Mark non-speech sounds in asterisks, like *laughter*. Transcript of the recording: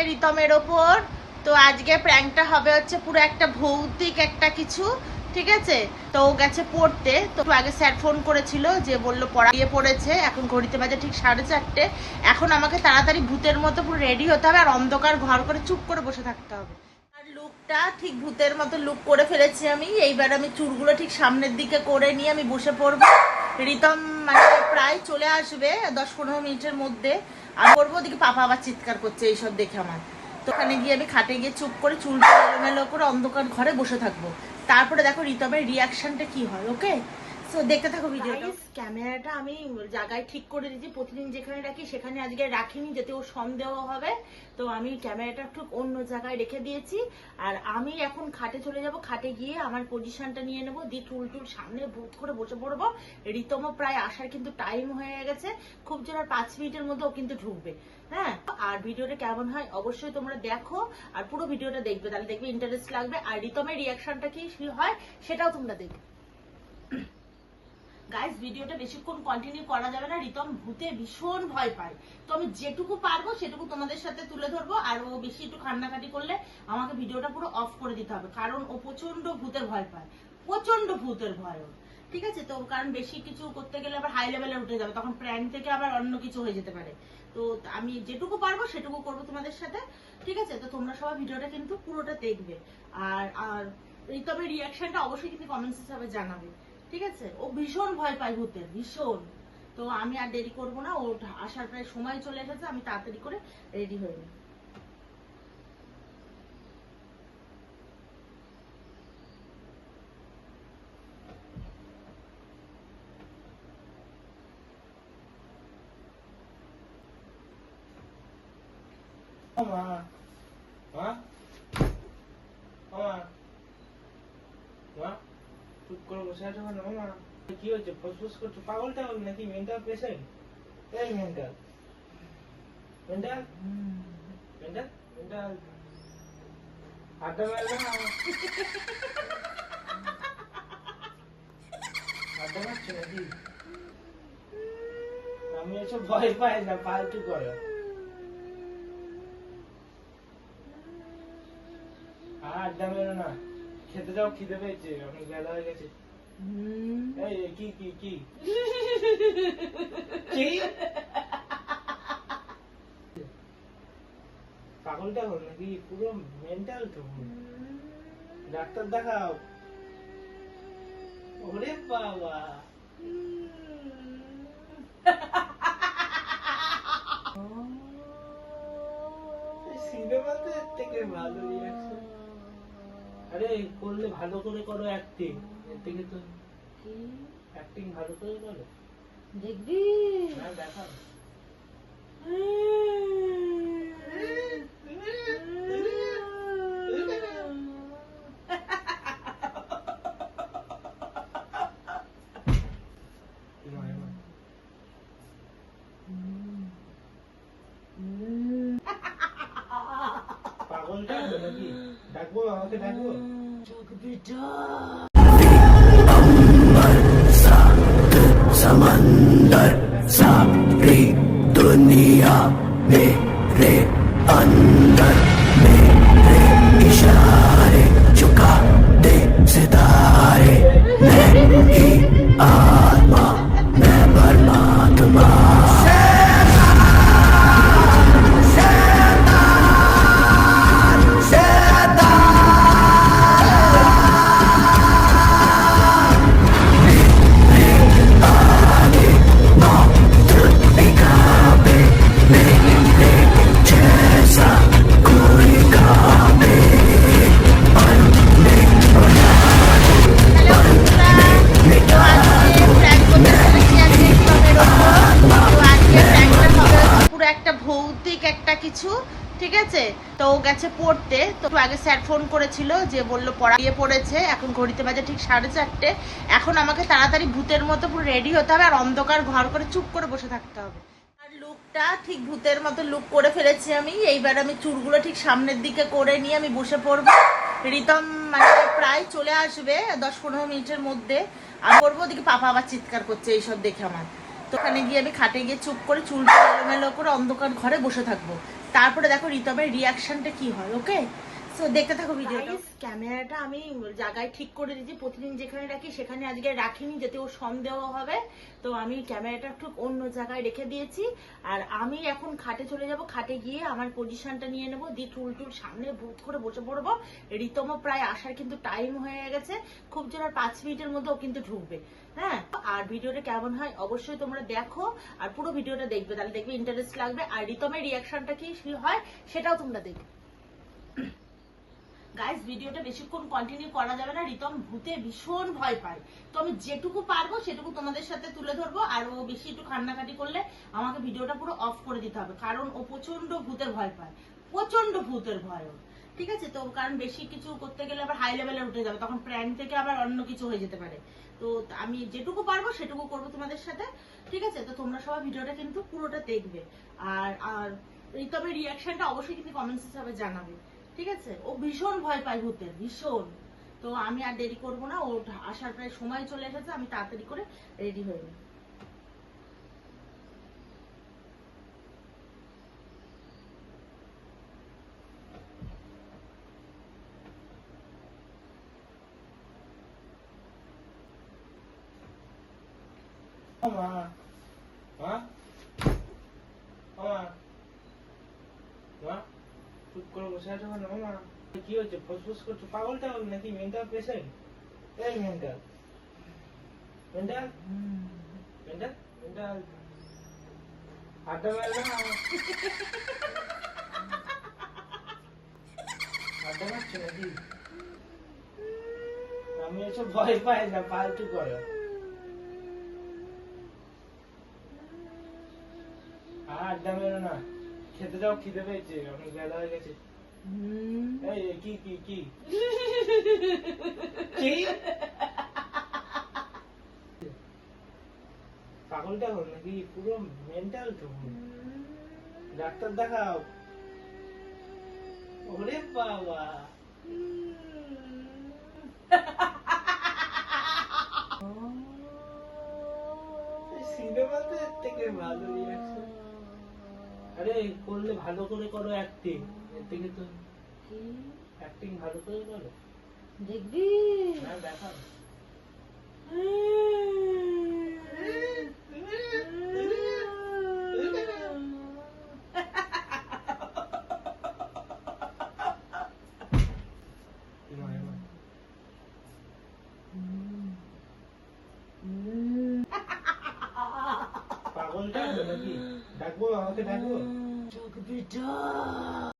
আজকে রিতমের ওপর। তো আজকে প্র্যাঙ্কটা হবে হচ্ছে পুরো একটা ভৌতিক একটা কিছু, ঠিক আছে? তো ও গেছে পড়তে। তো আগে স্যার ফোন করেছিল যে বলল পড়া দিয়ে পড়েছে, এখন ঘড়িতে বাজে ঠিক সাড়ে চারটে। এখন আমাকে তাড়াতাড়ি ভূতের মতো পুরো রেডি হতে হবে আর অন্ধকার ঘর করে চুপ করে বসে থাকতে হবে। আর লুকটা ঠিক ভূতের মতো লুক করে ফেলেছি আমি। এইবার আমি চুলগুলো ঠিক সামনের দিকে করে নিয়ে আমি বসে পড়ব। রিতম মানে প্রায় চলে আসবে দশ পনেরো মিনিটের মধ্যে। আমি করব ওদিকে পাপা আবার চিৎকার করছে এইসব দেখে আমার। তো ওখানে গিয়ে আমি খাটে গিয়ে চুপ করে চুল এলোমেলো করে অন্ধকার ঘরে বসে থাকব। তারপরে দেখো রিতমের রিয়াকশনটা কি হয় ওকে সো দেখতে থাকো ভিডিওটা ক্যামেরাটা আমি জায়গায় ঠিক করে দিয়েছি। প্রতিদিন যেখানে রাখি সেখানে আজকে রাখিনি যাতে ও সন্দেহ হবে। তো আমি ক্যামেরাটা একটু অন্য জায়গায় রেখে দিয়েছি। আর আমি এখন খাটে চলে যাব। খাটে গিয়ে আমার পজিশনটা নিয়ে নেব। দিয়ে টুল টুল সামনে বুথ করে বসে পড়ব। রিতম প্রায় আসার কিন্তু টাইম হয়ে গেছে। খুব জোর আর পাঁচ মিনিটের মধ্যে ও কিন্তু ঢুকবে। হ্যাঁ? আর ভিডিওটা কেমন হয় অবশ্যই তোমরা দেখো। আর পুরো ভিডিওটা দেখবে। তাহলে দেখবে ইন্টারেস্ট লাগবে। আর রিতমের রিয়াকশনটা কি হয় সেটাও তোমরা দেখবে। ভিডিওটা বেশিক্ষণ কন্টিনিউ করা যাবে না। রিতম ভূতে ভীষণ ভয় পায়। তো আমি যেটুকু পারব, সেটুকু তোমাদের সাথে তুলে ধরবো। আর ও বেশি একটু কান্নাকাটি করলে আমাকে ভিডিওটা পুরো অফ করে দিতে হবে। কারণ ও প্রচণ্ড ভূতের ভয় পায়। প্রচণ্ড ভূতের ভয় ঠিক আছে? তো কারণ বেশি কিছু করতে গেলে আবার হাই লেভেলে উঠে যাবে। তখন প্র্যাঙ্ক থেকে আবার অন্য কিছু হয়ে যেতে পারে। তো আমি যেটুকু পারব, সেটুকু করব তোমাদের সাথে। ঠিক আছে? তো তোমরা সবাই ভিডিওটা কিন্তু পুরোটা দেখবে। আর আর রিতমের রিয়াকশনটা অবশ্যই কিন্তু কমেন্টস হিসাবে জানাবে। ঠিক আছে? ও ভীষণ ভয় পায় ভূতের ভীষণ। তো আমি আর দেরি করব না ও আসার প্রায় সময় চলে এসেছে আমি তাড়াতাড়ি করে রেডি হয়ে নিই মা মা? মা? মা? চুপ করে বসে আছো কেন? মা কি হয়েছে? ফুসফুস করছ? পাগলটা হবে নাকি? মেন্টাল পেশেন্ট এই মেন্টাল। মেন্টাল? মেন্টাল? মেন্টাল। আড্ডা মারবে না? আড্ডা মারছো নাকি? আমি এসব ভয় পাই না, ফালতু করো। আর আড্ডা মেরো না। খেতে যাও খিদে পেয়েছে অনেক বেলা হয়ে গেছে। এই কি কি কি? *laughs* কি? পাগলটা হল নাকি? পুরো মেন্টাল তো। ডাক্তার দেখাও। ওরে বাবা। সিনেমাতে থেকে ভালো রিয়াকশন আরে করলে ভালো করে করো অ্যাক্টিং এর থেকে তো অ্যাক্টিং ভালো করে করো। দেখবি? হ্যাঁ দেখাও। পাগলটা নাকি? ডাকবো আমাকে ডাকবো? समंदर सारी दुनिया मेरे अंदर मेरे इशारे चुका दे सितारे मैं ही आत्मा ভৌতিক একটা কিছু, ঠিক আছে? তো ও গেছে পড়তে, তো আগে স্যার ফোন করেছিল যে বলল পড়াইয়ে পড়েছে, এখন ঘড়িতে বাজে ঠিক সাড়ে চারটে। এখন আমাকে তাড়াতাড়ি ভূতের মতো পুরো রেডি হতে হবে আর অন্ধকার ঘর করে চুপ করে বসে থাকতে হবে। আর লুকটা ঠিক ভূতের মতো লুক করে ফেলেছি আমি। এইবার আমি চুলগুলো ঠিক সামনের দিকে করে নিয়ে আমি বসে পড়ব। রিতম মানে প্রায় চলে আসবে দশ পনেরো মিনিটের মধ্যে। আমি পড়ব, ওদিকে পাপা আবার চিৎকার করছে এইসব দেখে আমার। তো ওখানে গিয়ে আমি খাটে গিয়ে চুপ করে চুলটা এলোমেলো করে অন্ধকার ঘরে বসে থাকব। তারপরে দেখো রিতমের রিয়াকশনটা কি হয় ওকে সো দেখতে থাকো ভিডিওটা ক্যামেরাটা আমি জায়গায় ঠিক করে দিয়েছি। প্রতিদিন যেখানে রাখি সেখানে আজকে রাখিনি যাতে ও সন্দেহ হবে। তো আমি ক্যামেরাটা একটু অন্য জায়গায় রেখে দিয়েছি। আর আমি এখন খাটে চলে যাব। খাটে গিয়ে আমার পজিশনটা নিয়ে নেব। দিয়ে টুল টুল সামনে ভূত করে বসে পড়ব। রিতমও প্রায় আসার কিন্তু টাইম হয়ে গেছে। খুব জোর আর পাঁচ মিনিটের মধ্যে ও কিন্তু ঢুকবে। হ্যাঁ? আর ভিডিওটা কেমন হয় অবশ্যই তোমরা দেখো। আর পুরো ভিডিওটা দেখবে। তাহলে দেখবে ইন্টারেস্ট লাগবে। আর রিতমের রিয়াকশনটা কি হয় সেটাও তোমরা দেখবে। গাইস ভিডিওটা বেশিক্ষণ কন্টিনিউ করা যাবে না। রিতম ভূতে ভীষণ ভয় পায়। তো আমি যেটুকু পারব, সেটুকু তোমাদের সাথে তুলে ধরবো। আর ও বেশি একটু কান্নাকাটি করলে আমাকে ভিডিওটা পুরো অফ করে দিতে হবে। কারণ ও প্রচণ্ড ভূতের ভয় পায়। প্রচণ্ড ভূতের ভয় ঠিক আছে? তো কারণ বেশি কিছু করতে গেলে আবার হাই লেভেলে উঠে যাবে। তখন প্র্যাঙ্ক থেকে আবার অন্য কিছু হয়ে যেতে পারে। তো আমি যেটুকু পারব, সেটুকু করব তোমাদের সাথে। ঠিক আছে? তো তোমরা সবাই ভিডিওটা কিন্তু পুরোটা দেখবে। আর আর রিতমের রিয়াকশনটা অবশ্যই কিন্তু কমেন্টস হিসাবে জানাবে। ঠিক আছে? ও ভীষণ ভয় পায় ভূতের ভীষণ। তো আমি আর দেরি করব না ও আসার প্রায় সময় চলে এসেছে, আমি তাড়াতাড়ি করে রেডি হয়ে নিই মা মা মা মা আছো কেন? মা কি হচ্ছে? করছ? নাকি মেন্টাল পেশেন্ট এই মেন্টাল মেন্টাল মেন্টাল মেন্টাল আড্ডা না আড্ডা মারছো নাকি? আমি এসব ভয় পাই না পাল্টু করো। আড্ডা মেরো না। খেতে যাও খিদে পেয়েছে, অনেক বেলা হয়ে গেছে। এই কি কি কি কি পাগলটা হল নাকি? পুরো মেন্টাল তো ডাক্তার দেখাও। ওরে বাবা। সিনেমাতে এর থেকে ভালো রিয়াকশন আরে করলে ভালো করে করো অ্যাক্টিং এর থেকে তো অ্যাক্টিং ভালো করে করো। দেখবি? না দেখাও। এবার, *laughs* এবার। পাগলটা নাকি? ডাকবো আমাকে ডাকবো? Vida!